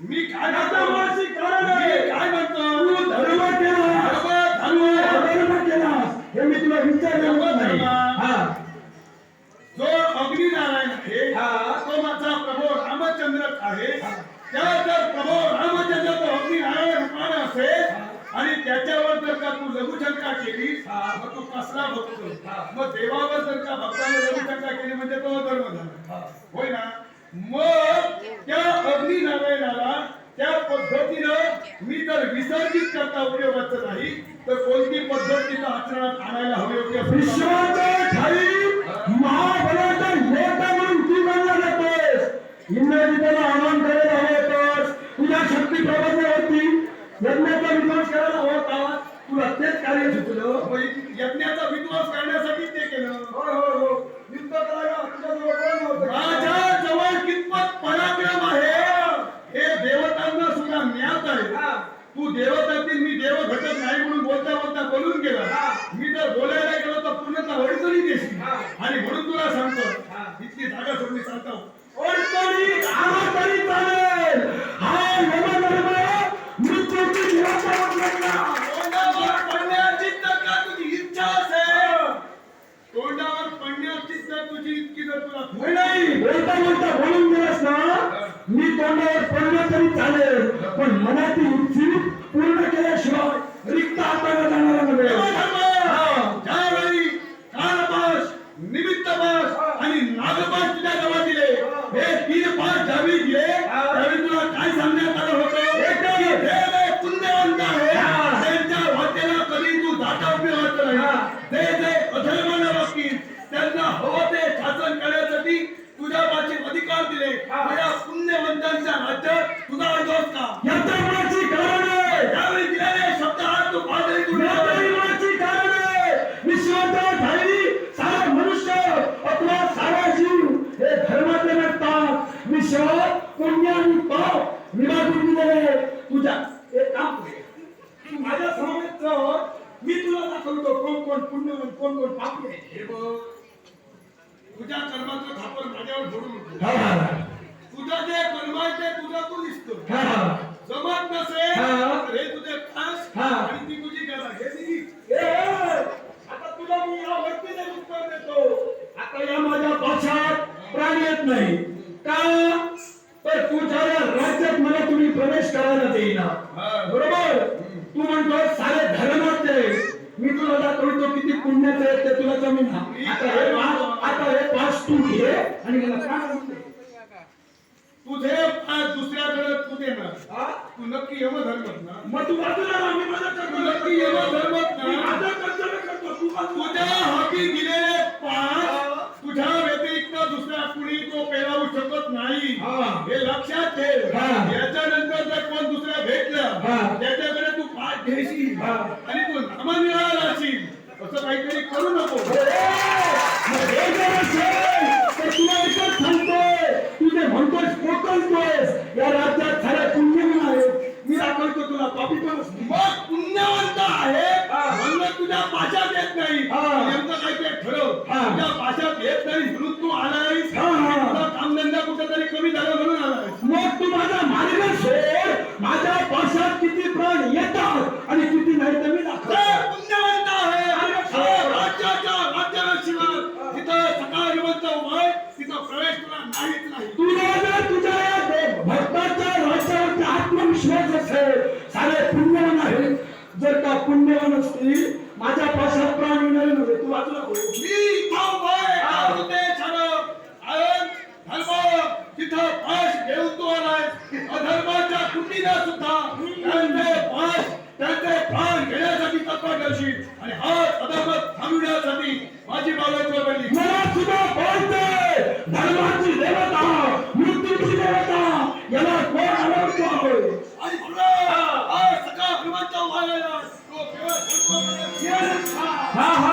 मी काय म्हणतो काय म्हणतो धर्म केलास धर्म, धर्म. केलास हे मी तुला विचारलं नाही. हा जो अग्निनारायण आहे हा. तो माझा प्रभू रामचंद्र आहे त्या जर प्रभू रामचंद्र तो अग्निनारायण रूपाने असेल आणि त्याच्यावर जर का तू लघुशंका केली. मग तू कसला भक्त हा. मग देवावर जर का भक्ताने लघुशंका केली म्हणजे तो धर्म झाला. होय ना मग त्या अग्निनारायणाला त्या पद्धतीनं मी जर विसर्जित करता उपयोगाचं नाही तर कोणती पद्धत तिथं आचरणात आणायला हवी होती. विश्वाच्या नेता म्हणून तू बनला जातोस आव्हान करायला हवं होतंस. तुझ्या शक्ती प्रबंधावरती यज्ञाचा विध्वंस करायला हवा होता. तुला तेच कार्य सुचलं. मग यज्ञाचा विध्वंस करण्यासाठी ते केलं. होय होय हो. युद्ध करायला तुझ्याजवळ कोण नव्हतं? माझ्या जवळ कितपत पराक्रम आहे हे देवतांना सुद्धा ज्ञात आहे. हा. तू देवतातील मी देव घटक नाही म्हणून बोलता बोलता बोलून गेला हा. मी जर बोलायला गेलो तर पूर्णतः वडीतरी देशील. आणि म्हणून तुला सांगतो. इतकी जागा सोडली सांगतो कोणतरी आला तरी चालेल. हा यमधर्म मृत्यूची निराशा वाटला तोंडावर पडण्याची तर का तुझी इच्छा असेल? तोंडावर पडण्याची तर तुझी इतकी जर तुला होय नाही. बोलता बोलता बोलून गेलास ना मी तोंडावर पडलं तरी चालेल. पण मनातील इच्छी पूर्ण केल्याशिवाय रिक्त हाताने जाणारा नव्हे हा. ज्यावेळी काळपाश निमित्तपाश आणि नागपाश तुझ्या जवळ दिले हे तीन पाच ज्यावेळी दिले त्यावेळी तुला काय सांगण्यात आलं होतं एकदम. की हे जे पुण्यवंत आहे हा. त्यांच्या वाटेला कधी तू जाता उपयोगाचं नाही हा. ते जे अधर्माला वागतील त्यांना हवं ते शासन करण्यासाठी तुझ्या पाशी अधिकार दिले हा. माझ्या राज्यात तुझा अडोस का? यंत्रणाची कारण आहे. त्यावेळी दिलेले शब्द आज तू पाहतोय तू यंत्रणाची कारण आहे. विश्वाचा ठाई सारा मनुष्य अथवा सारा जीव हे धर्माचे नसतात. पुण्य आणि पाप विभागून दिलेले तुझ्या एक काम कर. तू माझ्या समवेत चल. मी तुला दाखवतो कोण कोण पुण्यवान कोण कोण पापी आहे. हे बघ. तुझ्या कर्माचं खापर माझ्यावर तुझं जे कर्म आहे ते तुझं तू दिसतो. जमत नसेल. तर हे तुझे पास हा. आणि ती तुझी गरज हे दिली आता तुला मी या व्यक्तीने उत्तर देतो. आता या माझ्या पाशात प्राणी येत नाही. का? तर तुझ्या या राज्यात मला तुम्ही प्रवेश करायला देईना. बरोबर? तू म्हणतो सारे धर्माचे मी तुला दाखवतो किती पुण्याचे ते तुला जमीन. आता हे पाच आता हे पाच तू घे आणि मला प्राण दे. तुझे पास दुसऱ्याकडे तू देणार? तू नक्की यम धर्मत ना मग तू बाजूला राहा, मी माझं तू कर्तव्य नक्की यम करतो. धर्मत मी ना माझं कर्तव्य करतो तू बाजूला तुझ्या. हाती दिलेले पास तुझ्या व्यतिरिक्त दुसऱ्या कुणी तो पेलावू शकत नाही हा. हे लक्षात ठेव हा. याच्यानंतर तुझ्या पाशात येत नाही. नेमकं काय ते ठरव. तुझ्या पाशात येत नाही. म्हणून तू आलायस. हा. तुझा कामधंदा कुठेतरी कमी झाला म्हणून आलायस. मग तू माझा मार्ग सोड. माझ्या पाशात किती प्राण येतात आणि किती नाही ते मी पुण्यवंत आहे. राज्याच्या राज्याशिवाय जिथं सकाळवंत उभाय तिथं प्रवेश तुला नाहीच नाही. तुला जर तुझ्या भक्ताच्या राज्यावरती आत्मविश्वास असेल सारे पुण्यवान आहेत जर का पुण्यवान असतील माझ्या पाशात प्राण येणारे नव्हे तू वाचला तिथं पाश घेऊन तू आलाय अधर्माच्या कुटीला सुद्धा धर्म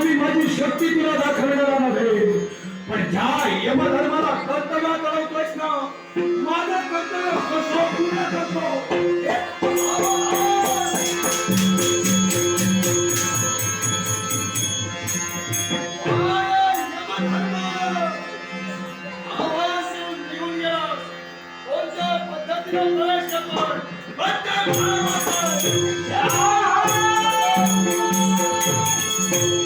मी माझी शक्ती तुला दाखवणार नव्हे पण ज्या यमधर्माला कर्तव्य करतोयस ना माझं कर्तव्य कसं पूर्ण करतो Thank you.